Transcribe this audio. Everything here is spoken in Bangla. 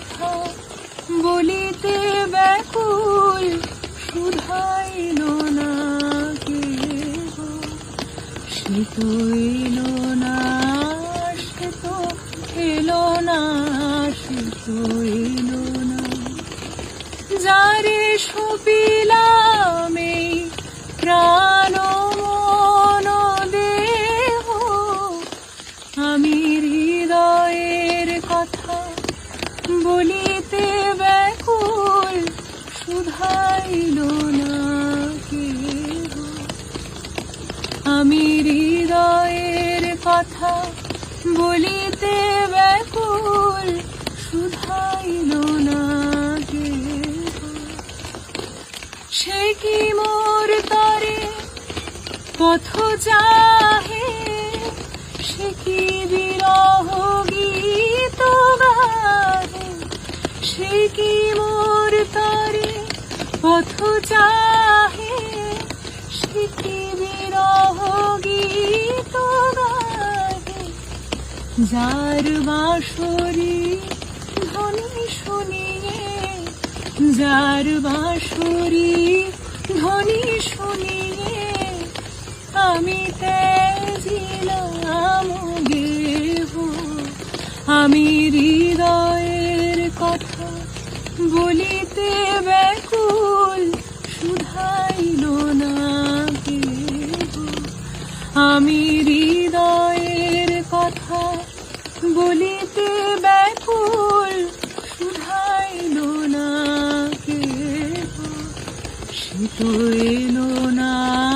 কথা বলিতে ব্যাকুল শুধাইল না কেহ। সে তো না, সে তো এলো না এলো না। যারে সপিলাম আমি হৃদয়ের কথা বলিতে ব্যাকুল শুধাইল না সে কি মোর তরে পথ চাহে? সে কি বিরহ গীত সে কি মোর তরে পথ চাহে? সে কি যার বাঁশরি ধ্বনি শুনিয়ে, যার বাঁশরি ধ্বনি শুনিয়ে আমি তেজিলাম গেহ। আমি হৃদয়ের কথা বলিতে ব্যাকুল শুধাইল না আমি হৃদয়ের কথা বলিতে ব্যাকুল শুধাইল না কে? সে না।